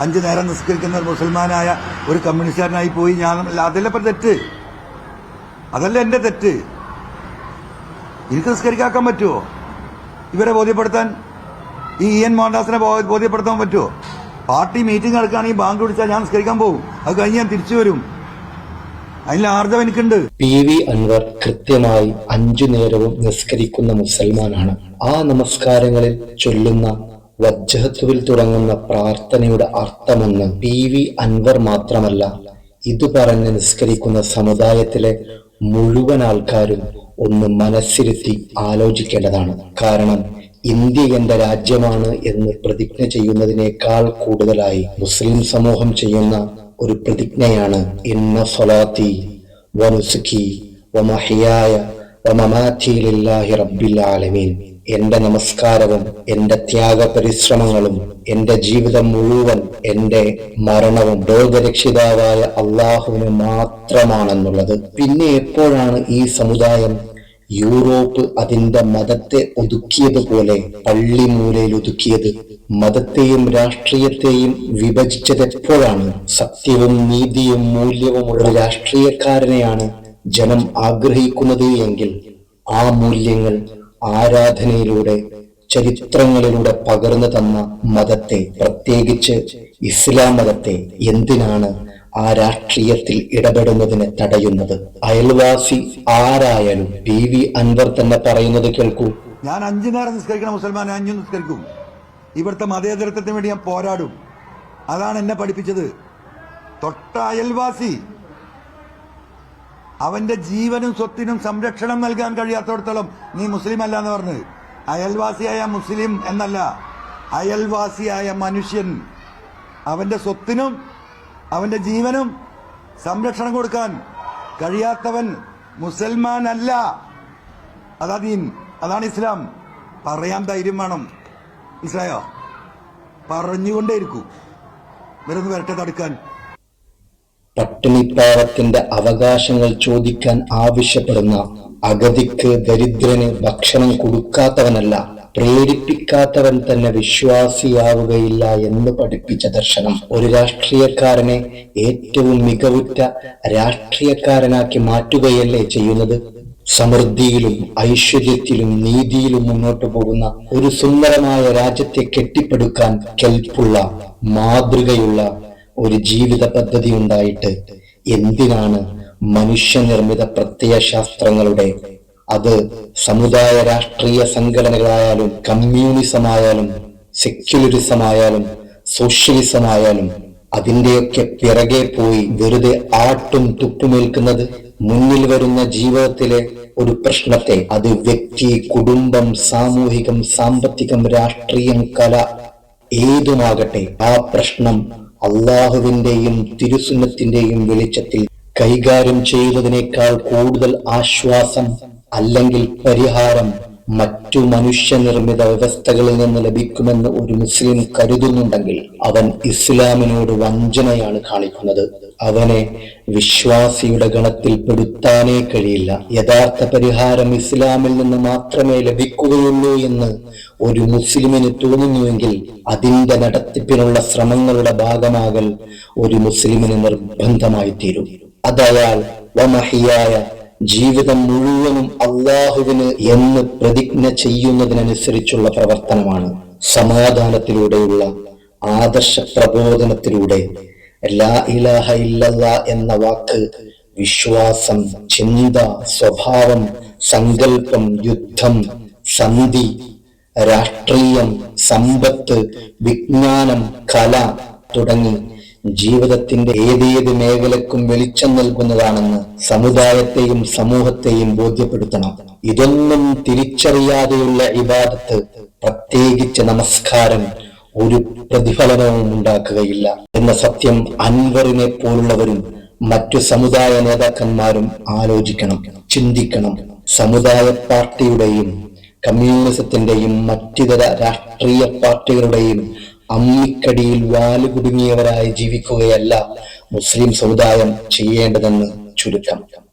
അഞ്ചു നേരം നിസ്കരിക്കുന്ന ഒരു മുസൽമാനായ ഒരു കമ്മ്യൂണിസ്റ്റുകാരനായി പോയി ഞാൻ അതല്ല ഇപ്പം തെറ്റ്? അതല്ല എന്റെ തെറ്റ്? എനിക്ക് നിസ്കരിക്കാക്കാൻ പറ്റുമോ ഇവരെ ബോധ്യപ്പെടുത്താൻ ഈ ഇ എൻ മോഹൻദാസിനെ ബോധ്യപ്പെടുത്താൻ പറ്റുമോ പാർട്ടി മീറ്റിംഗ് നടക്കുകയാണെങ്കിൽ ബാങ്ക് വിളിച്ചാൽ ഞാൻ നിസ്കരിക്കാൻ പോകും അത് കഴിഞ്ഞ് ഞാൻ തിരിച്ചു വരും. അതിൽ ആർജവം എനിക്കുണ്ട്. പി വി അൻവർ കൃത്യമായി അഞ്ചു നേരവും നിസ്കരിക്കുന്ന മുസൽമാനാണ്. ആ നമസ്കാരങ്ങളിൽ ചൊല്ലുന്ന വജ്ജഹത്തുവിൽ തുടങ്ങുന്ന പ്രാർത്ഥനയുടെ അർത്ഥമെന്ന് പി വി അൻവർ മാത്രമല്ല. ഇത് പറഞ്ഞ് നിസ്കരിക്കുന്ന സമുദായത്തിലെ മുഴുവൻ ആൾക്കാരും ഒന്ന് മനസ്സിരുത്തി ആലോചിക്കേണ്ടതാണ്. കാരണം ഇന്ത്യ എന്റെ രാജ്യമാണ് എന്ന് പ്രതിജ്ഞ ചെയ്യുന്നതിനേക്കാൾ കൂടുതലായി മുസ്ലിം സമൂഹം ചെയ്യുന്ന ഒരു പ്രതിജ്ഞയാണ് ഇന്ന സ്വലാത്തി വനുസുഖി വമഹിയായ ആലമീൻ. എന്റെ നമസ്കാരവും എന്റെ ത്യാഗ പരിശ്രമങ്ങളും എന്റെ ജീവിതം മുഴുവൻ എന്റെ മരണവും ലോകരക്ഷിതാവായ അള്ളാഹുവിന് മാത്രമാണെന്നുള്ളത്. പിന്നെ എപ്പോഴാണ് ഈ സമുദായം യൂറോപ്പ് അതിന്റെ മതത്തെ ഒതുക്കിയതുപോലെ പള്ളിമൂലയിൽ ഒതുക്കിയത്? മതത്തെയും രാഷ്ട്രീയത്തെയും വിഭജിച്ചത് എപ്പോഴാണ്? സത്യവും നീതിയും മൂല്യവുമുള്ള രാഷ്ട്രീയക്കാരനെയാണ് ജനം ആഗ്രഹിക്കുന്നത് എങ്കിൽ ആ മൂല്യങ്ങൾ ആരാധനയിലൂടെ ചരിത്രങ്ങളിലൂടെ പകർന്നു തന്ന മതത്തെ പ്രത്യേകിച്ച് ഇസ്ലാം മതത്തെ എന്തിനാണ് ആ രാഷ്ട്രീയത്തിൽ ഇടപെടുന്നതിന് തടയുന്നത്? അയൽവാസി ആരായാലും പി വി അൻവർ തന്നെ പറയുന്നത് കേൾക്കൂ. ഞാൻ അഞ്ചു നേരം നിസ്കരിക്കണം മുസൽമാൻ അഞ്ചു നിസ്കരിക്കും. ഇവിടുത്തെ മതേതരത്വത്തിന് വേണ്ടി ഞാൻ പോരാടും. അതാണ് എന്നെ പഠിപ്പിച്ചത്. തൊട്ട അയൽവാസി അവന്റെ ജീവനും സ്വത്തിനും സംരക്ഷണം നൽകാൻ കഴിയാത്തടത്തോളം നീ മുസ്ലിം അല്ല എന്ന് പറഞ്ഞ്. അയൽവാസിയായ മുസ്ലിം എന്നല്ല. അയൽവാസിയായ മനുഷ്യൻ. അവന്റെ സ്വത്തിനും അവന്റെ ജീവനും സംരക്ഷണം കൊടുക്കാൻ കഴിയാത്തവൻ മുസൽമാൻ അല്ല അതാ ദീൻ. അതാണ് ഇസ്ലാം. പറയാൻ ധൈര്യം വേണം. മനസ്സിലായോ പറഞ്ഞുകൊണ്ടേയിരിക്കൂ. ഇവരൊന്ന് വരട്ടെ തടുക്കാൻ. പട്ടിണിപ്പാവത്തിന്റെ അവകാശങ്ങൾ ചോദിക്കാൻ ആവശ്യപ്പെടുന്ന അഗതിക്ക് ദരിദ്രന് ഭക്ഷണം കൊടുക്കാത്തവനല്ല പ്രേരിപ്പിക്കാത്തവൻ തന്നെ വിശ്വാസിയാവുകയില്ല എന്ന് പഠിപ്പിച്ച ദർശനം ഒരു രാഷ്ട്രീയക്കാരനെ ഏറ്റവും മികവുറ്റ രാഷ്ട്രീയക്കാരനാക്കി മാറ്റുകയല്ലേ ചെയ്യുന്നത്? സമൃദ്ധിയിലും ഐശ്വര്യത്തിലും നീതിയിലും മുന്നോട്ടു പോകുന്ന ഒരു സുന്ദരമായ രാജ്യത്തെ കെട്ടിപ്പടുക്കാൻ കെൽപ്പുള്ള മാതൃകയുള്ള ഒരു ജീവിത പദ്ധതി ഉണ്ടായിട്ട് എന്തിനാണ് മനുഷ്യനിർമ്മിത പ്രത്യയശാസ്ത്രങ്ങളുടെ അത് സമുദായ രാഷ്ട്രീയ സംഘടനകളായാലും കമ്മ്യൂണിസമായാലും സെക്യുലറിസമായാലും സോഷ്യലിസമായാലും അതിന്റെയൊക്കെ പിറകെ പോയി വെറുതെ ആട്ടും തുപ്പുമേൽക്കുന്നത് മുന്നിൽ വരുന്ന ജീവിതത്തിലെ ഒരു പ്രശ്നത്തെ അത് വ്യക്തി കുടുംബം സാമൂഹികം സാമ്പത്തികം രാഷ്ട്രീയം കല ഏതുമാകട്ടെ ആ പ്രശ്നം അള്ളാഹുവിന്റെയും തിരുസുന്നത്തിന്റെയും വെളിച്ചത്തിൽ കൈകാര്യം ചെയ്യുന്നതിനേക്കാൾ കൂടുതൽ ആശ്വാസം അല്ലെങ്കിൽ പരിഹാരം മറ്റു മനുഷ്യനിർമ്മിത വ്യവസ്ഥകളിൽ നിന്ന് ലഭിക്കുമെന്ന് ഒരു മുസ്ലിം കരുതുന്നുണ്ടെങ്കിൽ അവൻ ഇസ്ലാമിനോട് വഞ്ചനയാണ് കാണിക്കുന്നത്. അവനെ വിശ്വാസിയുടെ ഗണത്തിൽ പെടുത്താനേ കഴിയില്ല. യഥാർത്ഥ പരിഹാരം ഇസ്ലാമിൽ നിന്ന് മാത്രമേ ലഭിക്കുകയുള്ളൂ എന്ന് ഒരു മുസ്ലിമിന് തോന്നുന്നുവെങ്കിൽ അതിന്റെ നടത്തിപ്പിനുള്ള ശ്രമങ്ങളുടെ ഭാഗമാകൽ ഒരു മുസ്ലിമിന് നിർബന്ധമായി തീരും അതയാൾ വമഹിയായ ജീവിതം മുഴുവനും അള്ളാഹുവിന് എന്ന് പ്രതിജ്ഞ ചെയ്യുന്നതിനനുസരിച്ചുള്ള പ്രവർത്തനമാണ്. സമാധാനത്തിലൂടെയുള്ള ആദർശ പ്രബോധനത്തിലൂടെ. ലാ ഇലാഹ ഇല്ലല്ലാ എന്ന വാക്ക് വിശ്വാസം ചിന്ത സ്വഭാവം സങ്കല്പം യുദ്ധം സന്ധി രാഷ്ട്രീയം സമ്പത്ത് വിജ്ഞാനം കല തുടങ്ങി ജീവിതത്തിന്റെ ഏതേത് മേഖലക്കും വെളിച്ചം നൽകുന്നതാണെന്ന് സമുദായത്തെയും സമൂഹത്തെയും ബോധ്യപ്പെടുത്തണം. ഇതൊന്നും തിരിച്ചറിയാതെയുള്ള ഇബാദത്ത് പ്രത്യേകിച്ച് നമസ്കാരം ഒരു പ്രതിഫലനവും ഉണ്ടാക്കുകയില്ല എന്ന സത്യം അൻവറിനെ പോലുള്ളവരും മറ്റു സമുദായ നേതാക്കന്മാരും ആലോചിക്കണം ചിന്തിക്കണം. സമുദായ പാർട്ടിയുടെയും കമ്മ്യൂണിസത്തിന്റെയും മറ്റിതര രാഷ്ട്രീയ പാർട്ടികളുടെയും അമ്മിക്കടിയിൽ വാലുകുടുങ്ങിയവരായി ജീവിക്കുകയല്ല മുസ്ലിം സമുദായം ചെയ്യേണ്ടതെന്ന് ചുരുക്കം.